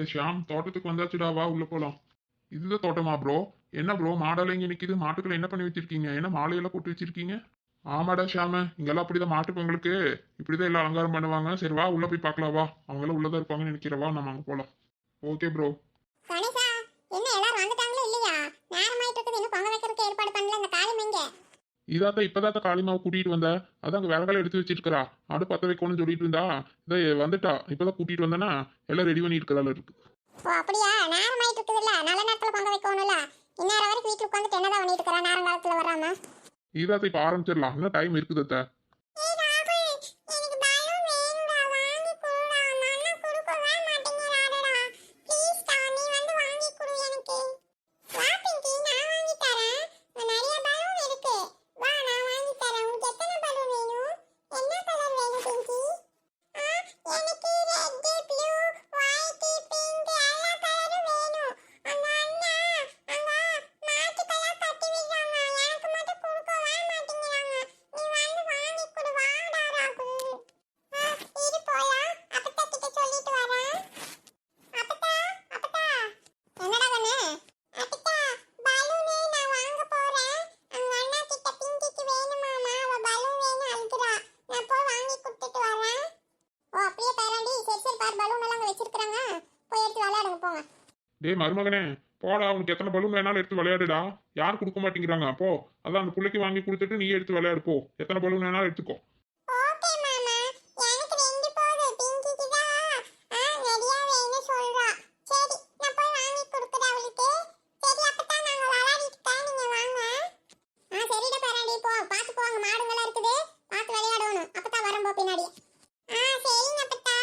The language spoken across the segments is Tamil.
ஏ ஷியாம் தோட்டத்துக்கு வந்தாச்சுடா வா உள்ள போலாம். இதுதான் தோட்டமா ப்ரோ என்ன ப்ரோ மாடெல்லாம் இங்க நிற்கிது மாட்டுக்குள்ள என்ன பண்ணி வச்சிருக்கீங்க? என்ன மாலையெல்லாம் போட்டு வச்சிருக்கீங்க? ஆமாடா ஷியாம. இங்கெல்லாம் அப்படிதான் மாட்டு பொங்கலுக்கு. இப்படிதான் எல்லாம் அலங்காரம் பண்ணுவாங்க. சரி வா உள்ள போய் பார்க்கலாம் வா. அவங்க எல்லாம் உள்ளதா இருப்பாங்கன்னு நினைக்கிறவா நம்ம அங்க போகலாம் ஓகே ப்ரோ கணேசா என்ன எல்லாரும் வந்துட்டாங்களோ இல்லையா நேரமாயிட்டு இருக்குது இன்னும் பொங்க வைக்கிறதுக்கு ஏற்பாடு பண்ணல இந்த காளியம்மா இங்க இதாத்த இப்பதாத்த காளிமாவை கூட்டிட்டு வந்தா? அதான் அங்க விறகெல்லாம் எடுத்து வச்சிருக்கா ஆடு பத்த வைக்கணும்னு சொல்லிட்டு இருந்தா இதை வந்துட்டா. இப்பதான் கூட்டிட்டு வந்தேன்னா எல்லாம் ரெடி பண்ணி இருக்கிறதால இருக்கு. ஓ அப்படியா? நேரமாயிட்டு இருக்குதுல்ல. நல்ல நேரத்துல பொங்க வைக்கணும்ல. இந்நேரம் வரைக்கும் வீட்டுல உட்காந்துட்டு என்னதான் பண்ணிட்டு இருக்கிறா? நேரம் காலத்துல வராம. இதாத்த இப்ப ஆரம்பிச்சிடலாம். இன்னும் டைம் இருக்குது அத்தை. என்னடா கண்ணு அப்பத்தா பலூனே நான் வாங்க போறேன் அங்க அண்ணா கிட்ட பிங்கிக்கு வேணுமாமா அவ பலூன் வேணும் அழுகுறா நான் போய் வாங்கி கொடுத்துட்டு வரேன் ஓ அப்படியே பேராண்டி சரி சரி பார் பலூன் எல்லாம் அங்க வச்சிருக்காங்க போய் எடுத்து விளையாடுங்க போங்க ஏய் மருமகனே போடா உனக்கு எத்தனை பலூன் வேணாலும் எடுத்து விளையாடுடா. யார் கொடுக்க மாட்டேங்கிறாங்க? அப்போ அதான் அந்த பிள்ளைக்கு வாங்கி கொடுத்துட்டு நீ எடுத்து விளையாடு போ. எத்தனை பலூன் வேணாலும் எடுத்துக்கோ ஓகே மாமா எனக்கு ரெண்டு போதும் பிங்கிக்கு தான் ஆ நிறைய வேணும் சொல்றா சரி நான் போய் வாங்கி கொடுக்குறேன் அவளுக்கு சரி அப்பதான் நாங்க விளையாடிட்டு தான் நீங்க வாங்க ஆ சரிடா பேராண்டி போ பார்த்து போங்க மாடுங்களாம் இருக்குது பார்த்து விளையாடணும் அப்பதான் வரம்போ பின்னாடி ஆ சரிங்க அப்பத்தா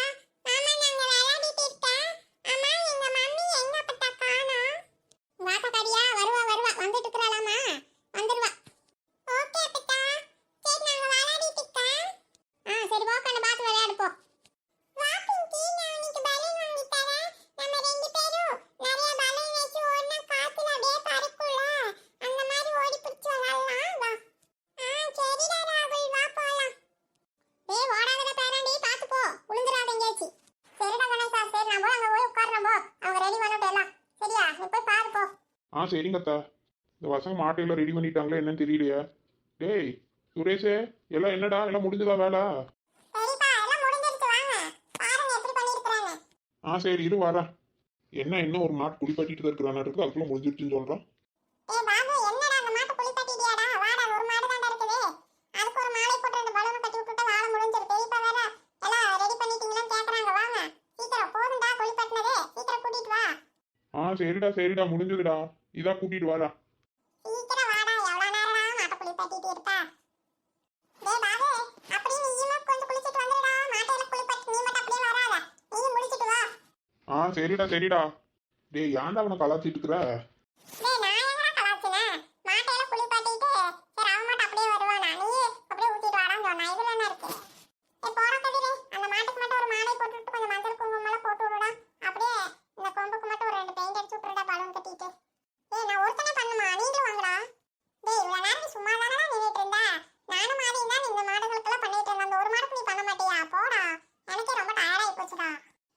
மாமா நாங்க விளையாடிட்டு இருக்கேன் அம்மா எங்க மம்மி எங்க அப்பத்தா காணோம் வாக்கா கரியா வருவா வருவா வந்துட்டு இருக்கிறாளாமா வந்துருவா ஓகே அப்பத்தா சரி நாங்க விளையாடிட்டு இருக்கேன் ஆ சரி வா கண்ணு பார்த்து விளையாடு போ வா பிங்கி நான் உனக்கு பலூன் வாங்கி தரேன் நம்ம ரெண்டு பேரும் நிறைய பலூன் வச்சு ஓடினா காத்துல அப்படியே பறக்கும்ல அந்த மாதிரி ஓடி பிடிச்சு விளையாடலாம் வா ஆ சரிடா ராகுல் வா போலாம் டேய் ஓடாதடா பேராண்டி பார்த்து போ விழுந்துடாத எங்கேயாச்சும் சரிடா கணேசா சரி நான் போய் அங்க போய் உட்கார்றேன் போ அவங்க ரெடி பண்ணிட்டு எல்லாம் சரியா நீ போய் பாரு போ ஆ சரிங்க அத்தா. இந்த பசங்க மாட்டையெல்லாம் ரெடி பண்ணிட்டாங்களே என்னன்னு தெரியலையே. டேய் சுரேஷே எல்லாம் என்னடா? எல்லாம் முடிஞ்சதா வேலை? ஆ சரி இரு வரேன் என்ன இன்னும் ஒரு மாட்டு குடிப்பட்டிட்டு தான் இருக்கிறானா இருக்கு அதுக்குள்ள முடிஞ்சிருச்சுன்னு சொல்றான் ஏய் பாபு என்னடா அந்த மாட்டை குளிப்பாட்டிட்டியாடா வாடா ஒரு மாடு தான் இருக்குது அதுக்கு ஒரு மாலை போட்டு ரெண்டு பலூன் கட்டி விட்டுட்டா வாழை முடிஞ்சிரு பெரியப்பா வேற எல்லாம் ரெடி பண்ணிட்டீங்களான்னு கேக்குறாங்க வாங்க சீக்கிரம் போதும்டா குளிப்பாட்டினதே சீக்கிரம் கூட்டிட்டு வா ஆ சரிடா சரிடா முடிஞ்சதுடா இதா கூட்டிட்டு வாடா சீக்கிரம் வாடா எவ்வளவு நேரம்டா மாட்டை குளிப்பாட்டிட்டு இருப்பா டேய் பாபு அப்படியே நீயும் கொஞ்சம் குளிச்சிட்டு வந்துடுடா மாட்டையில குளிப்பாட்டி நீ மட்டும் அப்படியே வராத. நீயும் முடிச்சிட்டு வா. ஆ சரிடா சரிடா. டேய் ஏன்டா அவனை கலாச்சிட்டு இருக்கிற டேய் நான் எங்கடா கலாச்சினேன் மாட்டையில குளிப்பாட்டிட்டு சரி அவன் மட்டும் அப்படியே வருவானா நீ அப்படியே ஊத்திட்டு வாடான்னு சொன்னா இதுல என்ன இருக்கு ஏ போற கதிரே அந்த மாட்டுக்கு மட்டும் ஒரு மாலை போட்டுட்டு கொஞ்சம் மஞ்சள் குங்குமம் எல்லாம் போட்டு விடுடா அப்படியே இந்த கொம்புக்கு மட்டும் ஒரு ரெண்டு பெயிண்ட் அடிச்சு விட்டுருடா பலூன் கட்டிட்டு டேய் நான் ஒருத்தனே பண்ணுமா நீங்களும் வாங்கடா டேய் இவ்வளவு நேரம் நீ சும்மா தானடா நின்னுட்டு இருந்தா நானும் மாறி தான் இந்த மாடுகளுக்கெல்லாம் பண்ணிட்டு இருந்தேன் அந்த ஒரு மாடுக்கு நீ பண்ண மாட்டியா போடா எனக்கே ரொம்ப டயர்டாகி போச்சுடா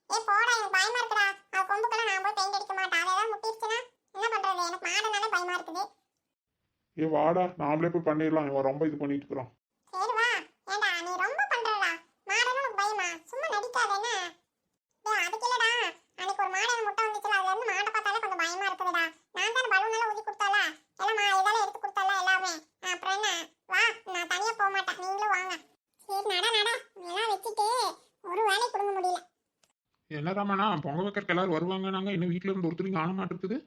ஏ போடா எனக்கு பயமா இருக்குடா அது கொம்புக்கெல்லாம் நான் போய் பெயிண்ட் அடிக்க மாட்டேன் அது ஏதாவது முட்டிருச்சுன்னா என்ன பண்றது எனக்கு மாடுனாலே பயமா இருக்குது ஏ வாடா நாமளே போய் பண்ணிடலாம் இவன் ரொம்ப இது பண்ணிட்டு இருக்கிறான் சரி வா ஏண்டா நீ ரொம்ப பண்றடா மாடுன்னு உனக்கு பயமா சும்மா நடிக்காத என்ன டேய் அதுக்கு இல்லடா அன்னைக்கு ஒரு மாடு எனக்கு முட்டை வந்துச்சுல அதுல இருந்து மாட்டை பார்த்தாலே கொஞ்சம் பயமா இருக்குதுடா நான் தானே பலூன் எல்லாம் ஊதி கொடுத்தால எல்லாம் மா இதெல்லாம் எடுத்து கொடுத்தால எல்லாமே அப்புறம் என்ன வா நான் தனியா போக மாட்டேன் நீங்களும் வாங்க சரி நட நட. எல்லாம் வச்சுட்டு ஒரு வேலை கொடுங்க முடியல. என்ன ராமண்ணா பொங்க வைக்கிறக்கு எல்லாரும் வருவாங்க. நாங்க இன்னும் வீட்ல இருந்து ஒருத்தர் இங்க ஆன மாட்டிருக்குது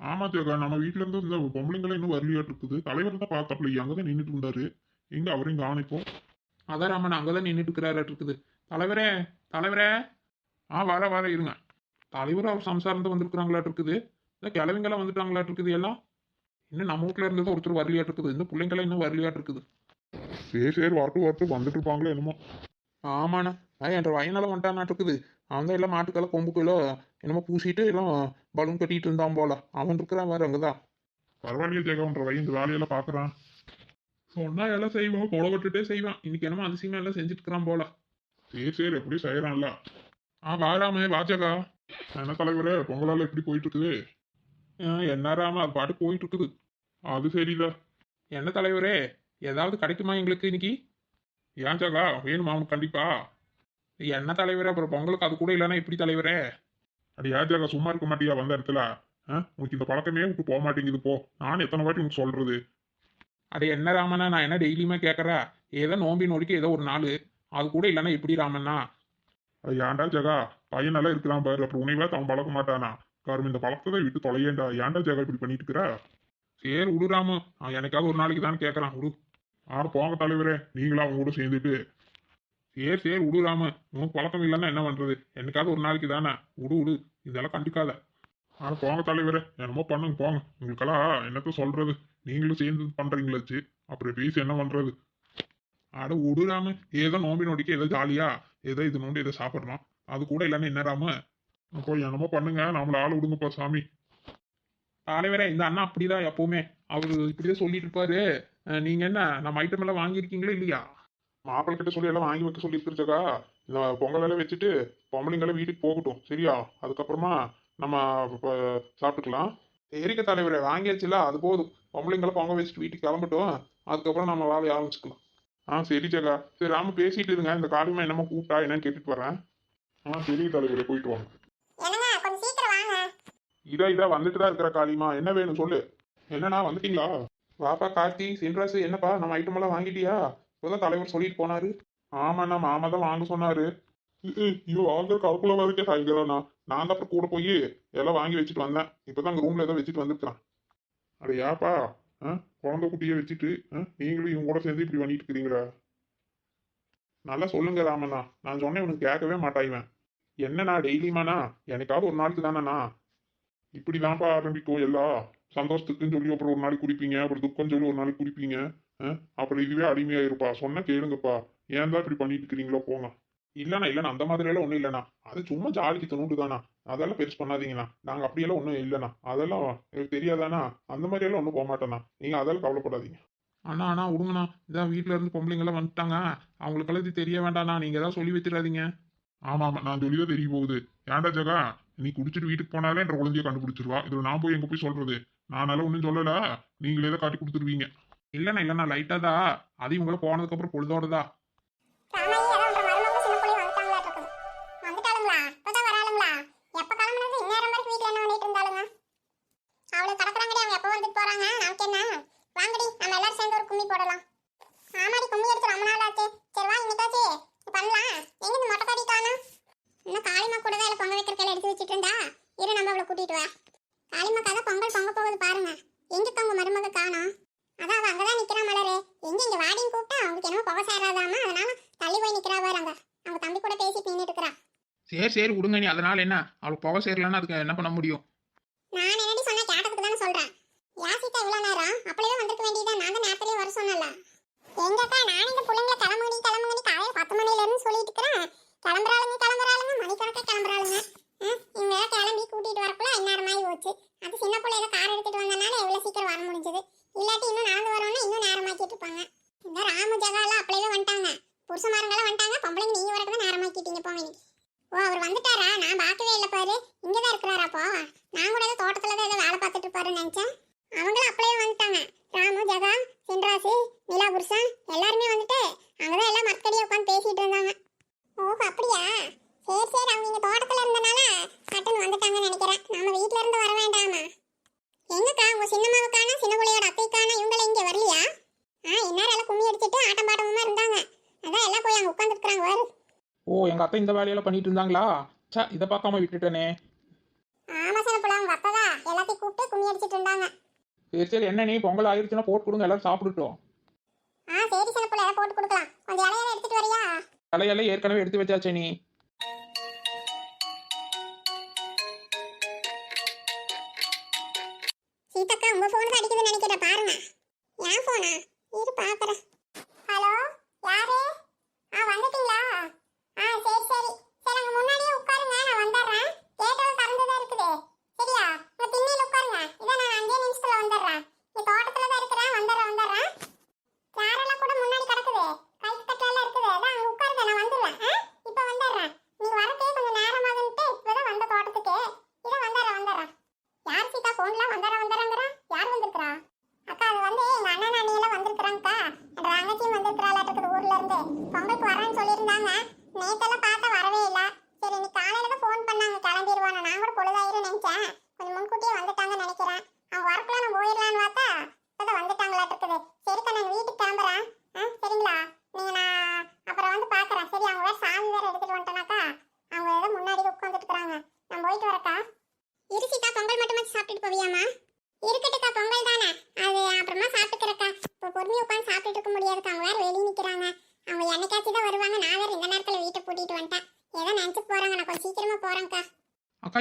ஆமா தேக்கா நம்ம வீட்ல இருந்து இந்த பொம்பளைங்களும் இன்னும் வரலையாட்டு இருக்குது. தலைவர் தான் பார்த்தாப்புல அங்கதான் நின்றுட்டு இருந்தாரு. எங்க அவரையும் இங்க அதான் ராமன் அங்கதான் நின்றுட்டு இருக்கிறாராட்டு இருக்குது. தலைவரே தலைவரே. ஆ வர வர இருங்க. தலைவர் அவர் சம்சாரம் வந்திருக்கிறாங்களாட்டு இருக்குது. இந்த கிழவிங்கெல்லாம் வந்துட்டாங்களாட்டு இருக்குது எல்லாம். இன்னும் நம்ம வீட்ல இருந்தது ஒருத்தர் வரலையாட்டு இருக்குது. இந்த பிள்ளைங்களாம் இன்னும் வரலையாட்டு இருக்குது. சரி சரி வரட்டு வரட்டு வந்துட்டு இருப்பாங்களோ என்னமோ. ஆமாண்ணா. அஹ் என்ற வயனால வந்துட்டானாட்டு இருக்குது அவன் தான் எல்லாம் மாட்டுக்கெல்லாம் கொம்புக்கெல்லாம் என்னமோ பூசிட்டு எல்லாம் பலூன் கட்டிட்டு இருந்தான் போல. அவன் இருக்கிறான் வேற அங்கதான். பரவாயில்லையே ஜெகம்ன்ற வயன் இந்த வேலையெல்லாம் பாக்குறான் சொன்னா எல்லாம் செய்வோம் கொலை விட்டுட்டே செய்வான். இன்னைக்கு என்னமோ அதிசயமா எல்லாம் செஞ்சுட்டு இருக்கிறான் போல. சரி சரி எப்படி செய்யறான்ல ஆ வாராமே வாஜகா என்ன தலைவரே பொங்கலால எப்படி போயிட்டு இருக்குது என்ன ராம அது பாட்டு போயிட்டு இருக்குது அது சரியில்ல. என்ன தலைவரே ஏதாவது கிடைக்குமா எங்களுக்கு இன்னைக்கு? ஏன் ஜாகா? வேணுமா அவனுக்கு கண்டிப்பா? என்ன தலைவரே? அப்புறம் பொங்கலுக்கு அது கூட இல்லைன்னா எப்படி தலைவரே? அது ஏன் ஜாகா சும்மா இருக்க மாட்டியா வந்த இடத்துல? ஆ? உனக்கு இந்த பழக்கமே விட்டு போக மாட்டேங்குது போ. நான் எத்தனை வாட்டி உனக்கு சொல்றது? அது என்ன ராமண்ணா நான் என்ன டெய்லியுமே கேட்கறா ஏதோ நோம்பி நோடிக்கு ஏதோ ஒரு நாள். அது கூட இல்லைன்னா எப்படி ராமண்ணா? அது ஏன்டா ஜெகா? பையனெல்லாம் இருக்கிறான் பாரு. அப்புறம் உனைவா அவன் பழக்க மாட்டானா? காரும் இந்த பழக்கத்தை விட்டு தொலையேண்டா. ஏன்டா ஜெகா இப்படி பண்ணிட்டு இருக்கிற? சரி விடுறாம அவன் எனக்காவது ஒரு நாளைக்கு தான் கேட்கறான் விடு ஆட போங்க தலைவரே. நீங்களா அவங்க கூட சேர்ந்துட்டு. சரி சரி விடுறாம உனக்கு பழக்கம் இல்லைன்னா என்ன பண்றது? என்னைக்காவது ஒரு நாளைக்கு தானே. விடு விடு இதெல்லாம் கண்டுக்காத. ஆட போங்க தலைவரே. என்னமோ பண்ணுங்க போங்க. உங்களுக்கெல்லாம் என்னத்த சொல்றது? நீங்களும் சேர்ந்து பண்றீங்களாச்சு அப்புறம் பேசி என்ன பண்றது? அட விடுறாம ஏதோ நோம்பி நோடிக்கு ஏதோ ஜாலியா ஏதோ இது நோண்டி ஏதோ சாப்பிட்றோம். அது கூட இல்லைன்னு என்ன ராம? அப்போ என்னமோ பண்ணுங்க. நம்மள ஆள் விடுங்கப்பா சாமி. தலைவரே இந்த அண்ணா அப்படிதான் எப்பவுமே. அவரு இப்படிதான் சொல்லிட்டு இருப்பாரு. நீங்க என்ன நம்ம ஐட்டம் எல்லாம் வாங்கியிருக்கீங்களா இல்லையா? மாப்பிள்ள கிட்ட சொல்லி எல்லாம் வாங்கி வைக்க சொல்லி இருக்கிறச்சக்கா இந்த பொங்கல் எல்லாம் வச்சுட்டு பொம்பளைங்கெல்லாம் வீட்டுக்கு போகட்டும் சரியா? அதுக்கப்புறமா நம்ம சாப்பிட்டுக்கலாம். சரிக்க தலைவரே வாங்கியாச்சுல அது போதும். பொம்பளைங்களை பொங்க வச்சுட்டு வீட்டுக்கு கிளம்பட்டும். அதுக்கப்புறம் நம்ம வேலையை ஆரம்பிச்சுக்கலாம். ஆ சரி ஜகா. சரி ராம பேசிட்டு இருங்க. இந்த காரியமா என்னமோ கூப்பிட்டா என்னன்னு கேட்டுட்டு வரேன். ஆ சரி தலைவரே போயிட்டு வாங்க என்னங்க கொஞ்சம் சீக்கிரம் வாங்க இதா இதா வந்துட்டு தான் இருக்கிற காளிமா. என்ன வேணும் சொல்லு. என்னண்ணா வந்துட்டீங்களா? வாப்பா கார்த்தி சின்ராசு என்னப்பா நம்ம ஐட்டம் எல்லாம் வாங்கிட்டியா? இப்போதான் தலைவர் சொல்லிட்டு போனாரு. ஆமாண்ணா மாமா தான் வாங்க சொன்னாரு. ஐயோ வாங்குற கருப்புல வரைக்கும் சாய்க்கிறோண்ணா நான் தான் அப்புறம் கூட போய் எல்லாம் வாங்கி வச்சுட்டு வந்தேன். இப்போதான் அங்கே ரூம்ல ஏதோ வச்சுட்டு வந்துருக்கான் அட ஏப்பா ஆ குழந்தை குட்டியை வச்சுட்டு ஆ, நீங்களும் இவங்க கூட சேர்ந்து இப்படி பண்ணிட்டு இருக்கிறீங்களா. நல்லா சொல்லுங்க ராமண்ணா. நான் சொன்னேன் இவனுக்கு கேட்கவே மாட்டாய்வேன் என்னண்ணா டெய்லியுமாண்ணா? எனக்காவது ஒரு நாளுக்கு தானேண்ணா? இப்படி தான்ப்பா ஆரம்பிக்கும் எல்லா. சந்தோஷத்துக்குன்னு சொல்லி அப்புறம் ஒரு நாளைக்கு குடிப்பீங்க அப்புறம் துக்கம் சொல்லி ஒரு நாளைக்கு குடிப்பீங்க ஆ? அப்புறம் இதுவே அடிமையாயிருப்பா. சொன்ன கேளுங்கப்பா. ஏன் தான் இப்படி பண்ணிட்டு இருக்கிறீங்களோ போங்க. இல்லைண்ணா இல்லைண்ணா அந்த மாதிரி எல்லாம் ஒன்றும் இல்லைண்ணா. அது சும்மா ஜாலிக்கு தோணுண்டு தானா அதெல்லாம் பெருசு பண்ணாதீங்கண்ணா. நாங்கள் அப்படியெல்லாம் ஒன்றும் இல்லைண்ணா. அதெல்லாம் எனக்கு தெரியாதாண்ணா. அந்த மாதிரி எல்லாம் ஒன்றும் போக மாட்டேண்ணா நீங்கள் அதெல்லாம் கவலைப்படாதீங்க. அண்ணா அண்ணா விடுங்கண்ணா இதான் வீட்டில் இருந்து பொம்பளைங்கெல்லாம் வந்துட்டாங்க. அவங்களுக்கெல்லாம் இது தெரிய வேண்டாண்ணா. நீங்கள் தான் சொல்லி வச்சிடாதீங்க. ஆமா ஆமா நான் சொல்லிதான் தெரிய போகுது. ஏன்டா ஜகா? நீ குடிச்சிட்டு வீட்டுக்கு போனாலே என்ற குழந்தைய கண்டுபிடிச்சிருவா. இதுல நான் போய் எங்க போய் சொல்றது? நானால ஒன்றும் சொல்லல. நீங்களே தான் காட்டி கொடுத்துருவீங்க. இல்லைண்ணா இல்லைண்ணா லைட்டா தான். அது இவங்கள போனதுக்கு அப்புறம் பொழுதோடதா? கூட்டிட்டு வா. காளிமா கதை பொங்கல் பொங்க போகுது பாருங்க. எங்க உங்க மருமக காணோம் அதான் அவ அங்கதான் நிக்கிறா மலரே. எங்க இங்க வாடின்னு கூப்பிட்டா அவங்களுக்கு என்னமோ புகை சேராதாமா? அதனால தள்ளி போய் நிக்கிறா பாரு அங்க. அவங்க தம்பி கூட பேசிட்டு இருக்கிறா. சரி சரி விடுங்க நீ. அதனால என்ன? அவளுக்கு புகை சேரலன்னா அதுக்கு என்ன பண்ண முடியும்? நான் என்னடி சொன்னா? கேட்டதுக்கு தானே சொல்றேன். யாசித்தா இவ்வளவு நேரம்? அப்படியே வந்திருக்க வேண்டியதா நான் தான் நேரத்திலேயே வர சொன்னல எங்கக்கா நான் இந்த பிள்ளைங்கள கிளம்புடி கிளம்புடி காலையில பத்து மணில இருந்து சொல்லிட்டு இருக்கிறேன். கிளம்புறாளுங்க கிளம்புறாளுங்க மணிக்கணக்கா கிளம்புறாளுங்க ம், இவங்க எல்லாம் கிளம்பி கூட்டிட்டு வரக்குள்ள இந்நேரமாயி போச்சு அது சின்ன பிள்ளை ஏதோ கார் எடுத்துட்டு வந்தனால எவ்வளவு சீக்கிரம் வர முடிஞ்சது இல்லாட்டி இன்னும் நடந்து வரோம்னா இன்னும் நேரமாக்கிட்டு இருப்பாங்க இந்த ராமு ஜகா எல்லாம் அப்படியே வந்துட்டாங்க புருஷமாரங்களாம் வந்துட்டாங்க பொம்பளைங்க நீங்க வரக்கு தான் நேரமாக்கிட்டீங்க போங்க இன்னைக்கு ஓ அவர் வந்துட்டாரா நான் பார்க்கவே இல்லை பாரு இங்கதான் இருக்கிறாரா அப்போ நான் கூட ஏதோ தோட்டத்துல தான் ஏதோ வேலை பார்த்துட்டு இருப்பாருன்னு நினைச்சேன் அவங்களும் அப்படியே வந்துட்டாங்க ராமு ஜகா சின்ராசு நிலா புருஷன் எல்லாருமே வந்துட்டு அங்கதான் எல்லாம் மரத்தடியை உட்காந்து பேசிட்டு இருந்தாங்க ஓஹோ அப்படியா சரி சரி அவங்க இங்க தோட்டத்துல இருந்தனால சட்டுன்னு வந்துட்டாங்கன்னு நினைக்கிறேன் நம்ம வீட்ல இருந்து வர வேண்டாமா எங்கக்கா உங்க சின்னம்மாவுக்கான சின்ன பிள்ளையோட அத்தைக்கான இவங்கள இங்க வரலையா ஆ இந்நேரம் எல்லாம் கும்மி அடிச்சிட்டு ஆட்டம் பாட்டமுமா இருந்தாங்க அதான் எல்லாம் போய் அங்க உட்காந்துருக்காங்க பாரு ஓ எங்க அத்தை இந்த வேலையெல்லாம் பண்ணிட்டு இருந்தாங்களா? சா இதை பார்க்காம விட்டுட்டேனே. ஆமா சின்ன பிள்ளை உங்க அப்பா தான் எல்லாத்தையும் கூப்பிட்டு கும்மி அடிச்சிட்டு இருந்தாங்க. சரி சரி என்ன நீ? பொங்கல் ஆயிருச்சுன்னா போட்டு கொடுங்க எல்லாரும் சாப்பிட்டுட்டோம் ஆ சரி சின்ன பிள்ளை போட்டு கொடுக்கலாம். கொஞ்சம் இலையில எடுத்துட்டு வரியா? தலையெல்லாம் ஏற்கனவே எடுத்து வச்சாச்சே நீ.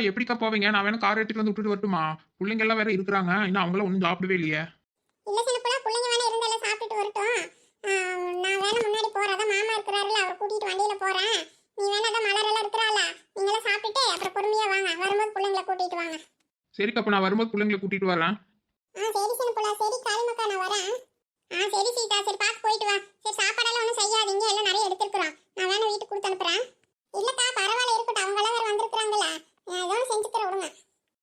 எப்படிக்கா போவீங்க? நான் வேணா கார் எடுத்துட்டு வந்து விட்டுட்டு வரட்டுமா? பிள்ளைங்க எல்லாம் வேற இருக்கிறாங்க. இன்னும் அவங்கள ஒன்றும் சாப்பிடவே இல்லையே. இல்லை சின்ன பிள்ளை பிள்ளைங்க வேணா இருந்தாலும் சாப்பிட்டுட்டு வரட்டும். நான் வேணா முன்னாடி அதான் மாமா இருக்கிறாருல அவர் கூட்டிகிட்டு வண்டியில் போகிறேன் நீ வேணா அதான் மலரெல்லாம் இருக்கிறாள நீங்களாம் சாப்பிட்டுட்டு அப்புறம் பொறுமையாக வாங்க. வரும்போது பிள்ளைங்கள கூட்டிகிட்டு வாங்க. சரிக்கா அப்போ நான் வரும்போது பிள்ளைங்களை கூட்டிட்டு வரேன். ஆ சரி சின்ன பிள்ளை. சரி காளிமக்கா நான் வரேன். ஆ சரி சீதா. சரி பார்த்து போயிட்டு வா. சரி சாப்பாடெல்லாம் ஒன்றும் செய்யாதீங்க. எல்லாம் நிறைய எடுத்துருக்குறோம். நான் வேணா வீட்டுக்கு கொடுத்து அனுப்புறேன். இல்லக்கா பரவாயில்ல இருக்கட்டும். அவங்களாம் வேற வந்திருக்கிறாங்கள ஏதோ செஞ்சு தர விடுங்க.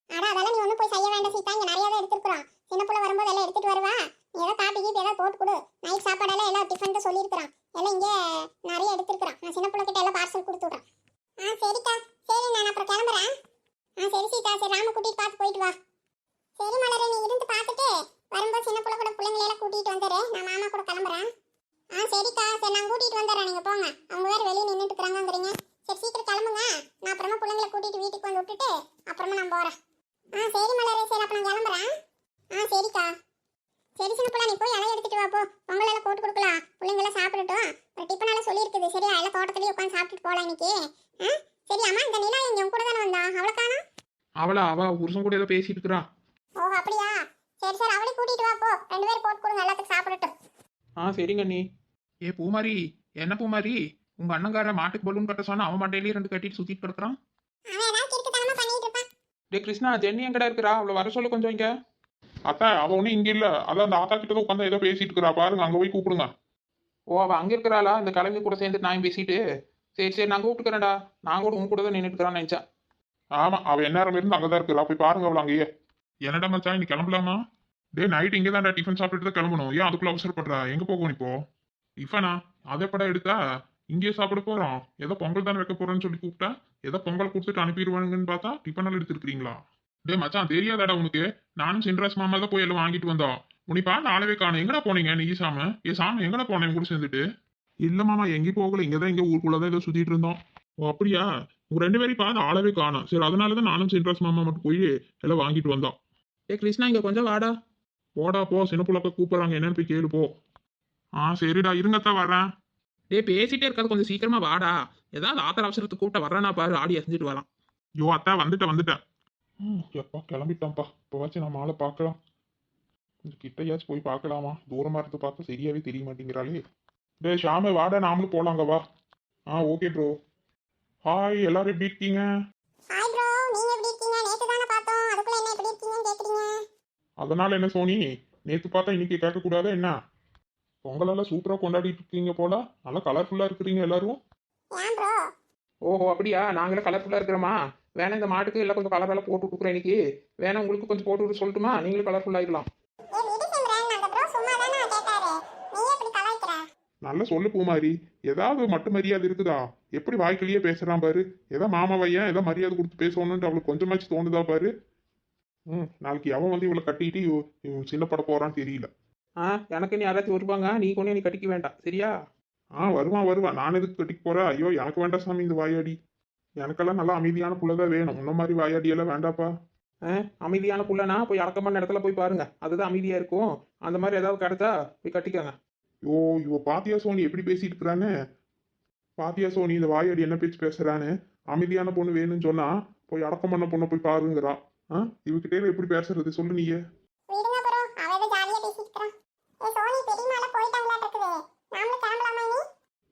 அட அதெல்லாம் நீ ஒன்றும் போய் செய்ய வேண்டாம் சீதா. இங்கே நிறையா தான் எடுத்துருக்குறோம். சின்ன பிள்ளை வரும்போது எல்லாம் எடுத்துட்டு வருவா. நீ ஏதோ காப்பி கீப்பி ஏதாவது போட்டு கொடு. நைட் சாப்பாடெல்லாம் எல்லாம் டிஃபன் தான் சொல்லியிருக்கிறான். எல்லாம் இங்கே நிறைய எடுத்துருக்குறான். நான் சின்ன பிள்ளை கிட்ட எல்லாம் பார்சல் கொடுத்து விட்றேன். ஆ சரிக்கா. சரி நான் அப்புறம் கிளம்புறேன். ஆ சரி சீதா. சரி ராம கூட்டிகிட்டு பார்த்து போயிட்டு வா. சரி மலர் நீ இருந்து பார்த்துட்டு வரும்போது சின்ன பிள்ளை கூட பிள்ளைங்களெல்லாம் கூட்டிகிட்டு வந்துடு நான் மாமா கூட கிளம்புறேன். ஆ சரிக்கா. சரி நான் கூட்டிகிட்டு வந்துடுறேன். நீங்கள் போங்க. அவங்க வேறு வெளியே நின்றுட்டு இருக்கிறாங்கங்கிறீங்க. சரி சீக்கிரம் கிளம்புங்க. நான் அப்புறமா பிள்ளைங்களை கூட்டிட்டு வீட்டுக்கு வந்து விட்டுட்டு அப்புறமா நான் போறேன். ஆ சரி மலரே சரி அப்ப நான் கிளம்புறேன். ஆ சரிக்கா. சரி சின்ன பிள்ளை நீ போய் இலைய எடுத்துட்டு வா போ பொங்கல் எல்லாம் போட்டு கொடுக்கலாம். பிள்ளைங்களாம் சாப்பிடட்டும். ஒரு டிஃபன் எல்லாம் சொல்லியிருக்குது. சரியா எல்லாம் தோட்டத்துலேயே உட்காந்து சாப்பிட்டுட்டு போகலாம் இன்னைக்கு. ஆ சரி அம்மா இந்த நிலா இங்கே உன் கூட தானே வந்தா? அவளை காணோம் அவளா? அவ புருஷன் கூட ஏதோ பேசிட்டு இருக்கிறா. ஓ அப்படியா? சரி சரி அவளையும் கூட்டிட்டு வா போ ரெண்டு பேரும் போட்டு கொடுங்க எல்லாத்துக்கும் சாப்பிடட்டும். ஆ சரிங்க நீ ஏ பூமாரி என்ன பூமாரி? உங்க அண்ணங்கார மாட்டுக்கு பலூன் கட்ட சொன்னா அவன் மண்டையிலேயே ரெண்டு கட்டிட்டு சுத்திட்டு கிடக்குறான். டே கிருஷ்ணா ஜென்னி எங்கடா இருக்கிறா? அவளை வர சொல்ல கொஞ்சம் இங்க. அத்தை அவ ஒன்றும் இங்க இல்ல. அதான் அந்த ஆத்தா கிட்ட உட்காந்து ஏதோ பேசிட்டு இருக்கிறா. பாருங்க அங்க போய் கூப்பிடுங்க. ஓ அவ அங்க இருக்கிறாளா? இந்த கிழமை கூட சேர்ந்து நான் பேசிட்டு. சரி சரி நான் கூப்பிட்டுக்கிறேன்டா. நான் கூட உங்க கூட தான் நின்றுட்டு இருக்கிறான்னு நினைச்சேன். ஆமா அவ எந்நேரம் இருந்து அங்கதான் இருக்கிறா போய் பாருங்க அவள அங்கேயே. என்னடா மச்சான் நீ கிளம்பலாமா? டேய் நைட் இங்கே தான் டிஃபன் சாப்பிட்டுட்டு தான் கிளம்பணும். ஏன் அதுக்குள்ள அவசரப்படுறா? எங்க போகணும் இப்போ? டிஃபனா அதை படம் எடுத்தா? இங்கேயே சாப்பிட போறோம் ஏதோ பொங்கல் தானே வைக்க போறேன்னு சொல்லி கூப்பிட்டா? ஏதோ பொங்கல் கொடுத்துட்டு அனுப்பிடுவானுங்கன்னு பார்த்தா டிஃபன் எடுத்துருக்கீங்களா டே மச்சான் தெரியாதாடா உனக்கு? நானும் சின்ராஸ் மாமா தான் போய் எல்லாம் வாங்கிட்டு வந்தோம் உனிப்பா நாளவே காணும். எங்கடா போனீங்க நீ சாம ஏ சாமி எங்கடா போனேன்? கூட சேர்ந்துட்டு. இல்ல மாமா எங்கேயும் போகல. இங்க தான் இங்க ஊருக்குள்ளதான் ஏதோ சுத்திட்டு இருந்தோம். ஓ அப்படியா? உங்க ரெண்டு பேரையும் பார்த்து ஆளவே காணும். சரி அதனாலதான் நானும் சின்ராஸ் மாமா மட்டும் போய் எல்லாம் வாங்கிட்டு வந்தோம். ஏ கிருஷ்ணா இங்க கொஞ்சம் வாடா. போடா போ. சின்ன புள்ளக்க கூப்பிடுறாங்க. என்னன்னு போய் கேளு போ. ஆ சரிடா. இருங்கத்தான் வரேன் டே பேசிட்டே இருக்காது கொஞ்சம் சீக்கிரமா வாடா. ஏதாவது ஆத்திர அவசரத்துக்கு கூப்பிட்ட வர்றானா பாரு ஆடி அசைஞ்சிட்டு வரான் ஐயோ அத்தா வந்துட்டேன் வந்துட்டேன். ம் எப்பா கிளம்பிட்டான்ப்பா. இப்போ வச்சு நம்ம ஆளை பார்க்கலாம். கொஞ்சம் கிட்டையாச்சும் போய் பார்க்கலாமா? தூரமா இருந்து பார்த்தா சரியாவே தெரிய மாட்டேங்கிறாளே. டேய் ஷாமே வாடா நாமளும் போலாங்க வா. ஆ ஓகே ப்ரோ ஹாய் எல்லாரும் எப்படி இருக்கீங்க? அதனால என்ன சோனி? நேத்து பார்த்தா இன்னைக்கு கேட்கக்கூடாதா என்ன? பொங்கலெல்லாம் சூப்பராக கொண்டாடிட்டு இருக்கீங்க போல. நல்லா கலர்ஃபுல்லாக இருக்கிறீங்க எல்லாரும். ஓஹோ அப்படியா? நாங்களே கலர்ஃபுல்லா இருக்கிறோமா வேணா இந்த மாட்டுக்கு எல்லாம் கொஞ்சம் கலர் எல்லாம் போட்டு கொடுக்குறேன் இன்னைக்கு. வேணா உங்களுக்கு கொஞ்சம் போட்டு விட்டு சொல்லட்டுமா? நீங்களும் கலர்ஃபுல்லா இருக்கலாம் நல்ல சொல்லு பூமாரி. ஏதாவது மட்டு மரியாதை இருக்குதா? எப்படி வாய்க்கிலேயே பேசுறான் பாரு. ஏதோ மாமா பையன் ஏதோ மரியாதை கொடுத்து பேசணும்னு அவளுக்கு கொஞ்சமாச்சும் தோணுதா பாரு. ம் நாளைக்கு அவன் வந்து இவளை கட்டிட்டு சின்ன பட போறான்னு தெரியல. ஆ எனக்கு நீ யாராச்சும் வருவாங்க நீ கொண்டு நீ கட்டிக்க வேண்டாம். சரியா? ஆ வருவான் வருவான். நான் எதுக்கு கட்டிக்கு போறேன்? ஐயோ எனக்கு வேண்டாம் சாமி இந்த வாயாடி. எனக்கெல்லாம் நல்லா அமைதியான புள்ளதான் வேணும். இந்த மாதிரி வாயாடி எல்லாம் வேண்டாப்பா. ஆ அமைதியான புள்ளனா? போய் அடக்கமான இடத்துல போய் பாருங்க. அதுதான் அமைதியா இருக்கும். அந்த மாதிரி ஏதாவது கிடைச்சா போய் கட்டிக்கோங்க. ஓ இவ பாத்தியா சோனி? எப்படி பேசிட்டு இருக்கிறான்னு? பாத்தியா சோனி இந்த வாயாடி என்ன பேச்சு பேசுறான்னு? அமைதியான பொண்ணு வேணும்னு சொன்னா போய் அடக்கம் பண்ண பொண்ணை போய் பாருங்கிறா. ஆ இவகிட்டே எப்படி பேசுறது? சொல்லு நீயே விடுங்க ப்ரோ அவ ஏதோ ஜாலியா பேசிட்டு இருக்கறான் ஏ சோனி பெரியமால போயிட்டாங்களா இருக்குது நாமளும் கிளம்பலாமா நீ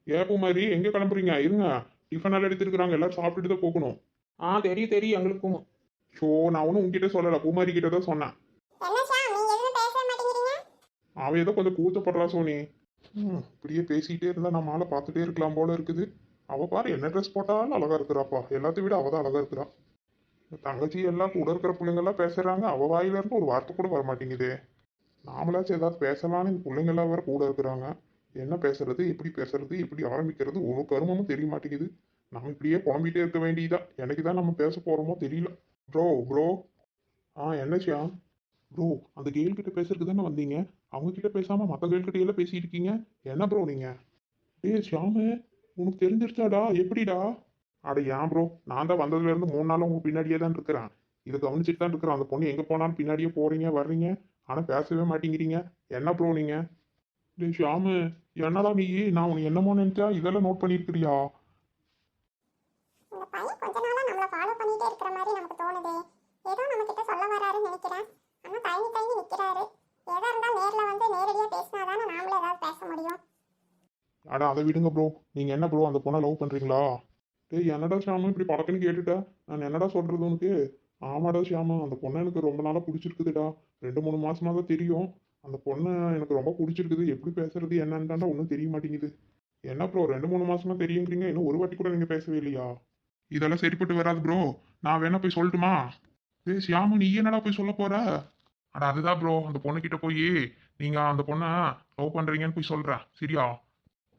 ஏ பூமாரி எங்க கிளம்புறீங்க? இருங்க. டிஃபன் எல்லாம் எடுத்துருக்காங்க எல்லாரும் சாப்பிட்டுட்டு தான் போகணும். ஆ தெரியும் தெரியும் எங்களுக்கும் ஸோ நான் ஒன்றும் உங்ககிட்ட சொல்லலை. பூமாரி கிட்ட தான் சொன்னேன். அவன் ஏதோ கொஞ்சம் கூச்சப்படுறா சோனி. ம் இப்படியே பேசிக்கிட்டே இருந்தா நம்ம ஆளை பார்த்துட்டே இருக்கலாம் போல இருக்குது. அவ பாரு என்ன ட்ரெஸ் போட்டாலும் அழகா இருக்கிறாப்பா. எல்லாத்தையும் விட அவ தான் அழகா இருக்கிறா. தங்கச்சி எல்லாம் கூட இருக்கிற பிள்ளைங்க எல்லாம் பேசுறாங்க. அவ வாயில இருந்து ஒரு வார்த்தை கூட வர மாட்டேங்குதே நாமளாச்சும் ஏதாவது பேசலாம்னு இந்த பிள்ளைங்க எல்லாம் வேற கூட இருக்கிறாங்க. என்ன பேசுறது எப்படி பேசுறது எப்படி ஆரம்பிக்கிறது ஒரு கருமமும் தெரிய மாட்டேங்குது. நம்ம இப்படியே புலம்பிகிட்டே இருக்க வேண்டியதா எனக்கு தான் நம்ம பேச போகிறோமோ தெரியல. ப்ரோ ப்ரோ ஆ என்ன ஷியாம் ப்ரோ அந்த கேள்கிட்ட பேசுறதுக்கு தானே வந்தீங்க? அவங்கக்கிட்ட பேசாமல் மற்ற கேள் கிட்ட எல்லாம் பேசிட்டு இருக்கீங்க? என்ன ப்ரோ நீங்கள் டேய் ஷியாமு உனக்கு தெரிஞ்சிருச்சாடா? எப்படிடா? அட ஏன் ப்ரோ நான் தான் வந்ததுலேருந்து மூணு நாள் உங்கள் பின்னாடியே தான் இருக்கிறேன். இதை கவனிச்சுட்டு தான் இருக்கிறேன். அந்த பொண்ணு எங்கே போனாலும் பின்னாடியே போகிறீங்க வர்றீங்க ஆனால் பேசவே மாட்டேங்கிறீங்க. என்ன ப்ரோ நீங்கள் டேய் ஷியாமு என்னடா நீ? நான் உனக்கு என்னமோ நினைச்சா இதெல்லாம் நோட் பண்ணியிருக்கிறியா? இந்த பையன் கொஞ்ச நாளா நம்மள ஃபாலோ பண்ணிட்டே இருக்கிற மாதிரி நமக்கு தோணுதே. ஏதோ நம்ம கிட்ட சொல்ல வராருன்னு நினைக்கிறேன். ஆனா தயங்கி தயங்கி நிக்கிறாரு. எதா இருந்தா நேர்ல வந்து நேரடியா பேசினாதானே நாமளும் ஏதாவது பேச முடியும். அட அதை விடுங்க ப்ரோ நீங்க என்ன ப்ரோ அந்த பொண்ணை லவ் பண்றீங்களா? டேய் என்னடா ஷியாமு இப்படி படக்குன்னு கேட்டுட்ட? நான் என்னடா சொல்றது உனக்கு? ஆமாடா ஷியாமு அந்த பொண்ணை எனக்கு ரொம்ப நாளா பிடிச்சிருக்குதுடா. ரெண்டு மூணு மாசமா தான் தெரியும். அந்த பொண்ணு எனக்கு ரொம்ப பிடிச்சிருக்குது. எப்படி பேசுறது என்னன்னு ஒன்றும் தெரிய மாட்டேங்குது. என்ன ப்ரோ ரெண்டு மூணு மாசமா தெரியுங்கிறீங்க. இன்னும் ஒரு வாட்டி கூட நீங்க பேசவே இல்லையா? இதெல்லாம் சரிப்பட்டு வராது ப்ரோ நான் வேணா போய் சொல்லட்டுமா? ஏ ஷியாமு நீ என்னடா போய் சொல்ல போற? அட அதுதான் ப்ரோ அந்த பொண்ணுக்கிட்ட போய் நீங்க அந்த பொண்ணை லவ் பண்றீங்கன்னு போய் சொல்றேன் சரியா?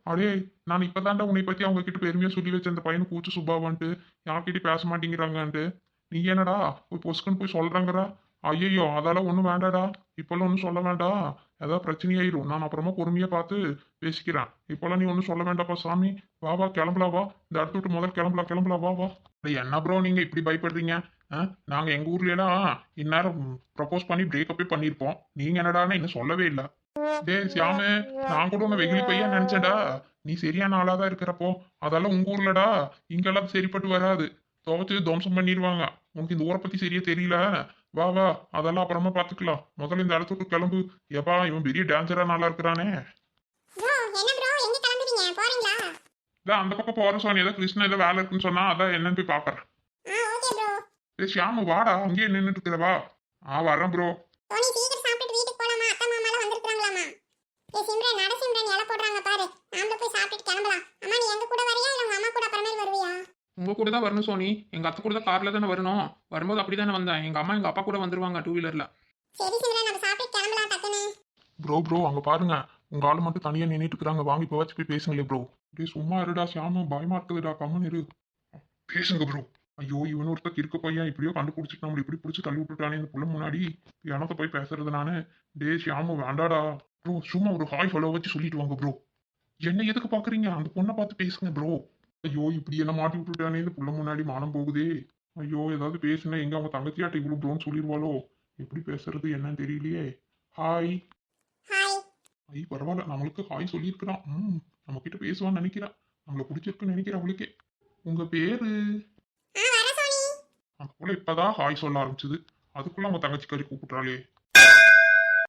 அடே நான் இப்பதான்டா உன்னை பத்தி அவங்க கிட்ட பெருமையா சொல்லி வச்ச அந்த பையனு கூச்சு சுபாவான்ட்டு யார்கிட்டயும் பேச மாட்டேங்கிறாங்கன்ட்டு. நீ என்னடா போய் பொசுக்குன்னு போய் சொல்றாங்கடா ஐயையோ அதெல்லாம் ஒன்றும் வேண்டாடா இப்போல்லாம் ஒன்றும் சொல்ல வேண்டாம். ஏதாவது பிரச்சனையாயிரும். நான் அப்புறமா பொறுமையா பார்த்து பேசிக்கிறேன். இப்போல்லாம் நீ ஒன்றும் சொல்ல வேண்டாப்பா சாமி. வா வா கிளம்பலா வா. இந்த அடுத்து விட்டு முதல் கிளம்பலா கிளம்பலா வா வா. என்ன ப்ரோ நீங்க இப்படி பயப்படுறீங்க? நாங்கள் எங்கள் எங்க இந்நேரம் ப்ரப்போஸ் பண்ணி பிரேக்கப்பே பண்ணியிருப்போம். நீங்க என்னடான்னு இன்னும் சொல்லவே இல்லை. டேய் சியாமு நான் கூட உன்னை வெகுளி பையன் நினச்சேடா நீ சரியான ஆளாக தான் இருக்கிறப்போ. அதெல்லாம் உங்க ஊர்லடா. இங்கெல்லாம் சரிப்பட்டு வராது. துவைச்சு துவம்சம் பண்ணிடுவாங்க உனக்கு இந்த ஊரை பத்தி சரியா தெரியல. வா வா அதெல்லாம் அப்புறமா பாத்துக்கலாம் முதல்ல இந்த இடத்துக்கு கிளம்பு. எப்பா இவன் பெரிய டேஞ்சரா நல்லா இருக்கிறானே. இதான் அந்த பக்கம் போற சோனி ஏதோ கிருஷ்ணா ஏதோ வேலை இருக்குன்னு சொன்னா அதான் என்னன்னு போய் பாக்குறேன் டேய் ஷியாமு வாடா. அங்கேயே நின்றுட்டு இருக்கிறவா ஆ வரேன் ப்ரோ சோனி சீக்கிரம் சாப்பிட்டு வீட்டுக்கு போலாமா அத்தை மாமா எல்லாம் வந்திருக்காங்களாமா ஏ சிம்ரன் நட சிம்ரன் இலை போடுறாங்க பாரு நாமளும் போய் சாப்பிட்டுட்டு கிளம்பலாம் அம்மா நீ எங்க கூட வரியா இல்ல உங்க அம்மா கூட அப்புறமேல் வருவியா உங்க கூட தான் வரணும் சோனி. எங்க அத்தை கூட தான் கார்ல தானே வரணும். வரும்போது அப்படி தானே வந்தேன். எங்க அம்மா எங்க அப்பா கூட வந்துருவாங்க டூ வீலர்ல ப்ரோ ப்ரோ அங்க பாருங்க. உங்க ஆளு மட்டும் தனியா நின்னுட்டு இருக்காங்க வாங்கி இப்போ வச்சு போய் பேசுங்களே ப்ரோ டேய் சும்மா இருடா ஷியாமு. பயமா இருக்குதுடா. கம்மன் இரு. பேசுங்க ப்ரோ ஐயோ இவன் ஒருத்தர் இருக்க பையன். இப்படியோ கண்டுபிடிச்சிட்டு நம்மள இப்படி பிடிச்சி தள்ளி விட்டுட்டானே இந்த புள்ள முன்னாடி. எனக்கு போய் பேசுறது நானு. டே ஷியாமு வேண்டாடா. ப்ரோ சும்மா ஒரு ஹாய் ஹலோ வச்சு சொல்லிட்டு வாங்க ப்ரோ என்ன எதுக்கு பாக்குறீங்க? அந்த பொண்ணை பார்த்து பேசுங்க ப்ரோ ஐயோ இப்படி என்ன மாட்டி விட்டுட்டானே இந்த புள்ள முன்னாடி மானம் போகுதே. ஐயோ ஏதாவது பேசுனா எங்க அவங்க தங்கச்சியாட்ட இவ்வளவு ப்ரோன்னு சொல்லிடுவாளோ? எப்படி பேசுறது என்னன்னு தெரியலையே. ஹாய் ஹாய் ஐ பரவாயில்ல நம்மளுக்கு ஹாய் சொல்லியிருக்கிறான் ம் நம்ம கிட்ட பேசுவான்னு நினைக்கிறேன் நம்மள பிடிச்சிருக்குன்னு நினைக்கிறேன் அவளுக்கே. உங்க பேரு? அந்த போல இப்பதான் ஹாய் சொல்ல ஆரம்பிச்சது. அதுக்குள்ள அவங்க தங்கச்சி கறி கூப்பிட்றாளே.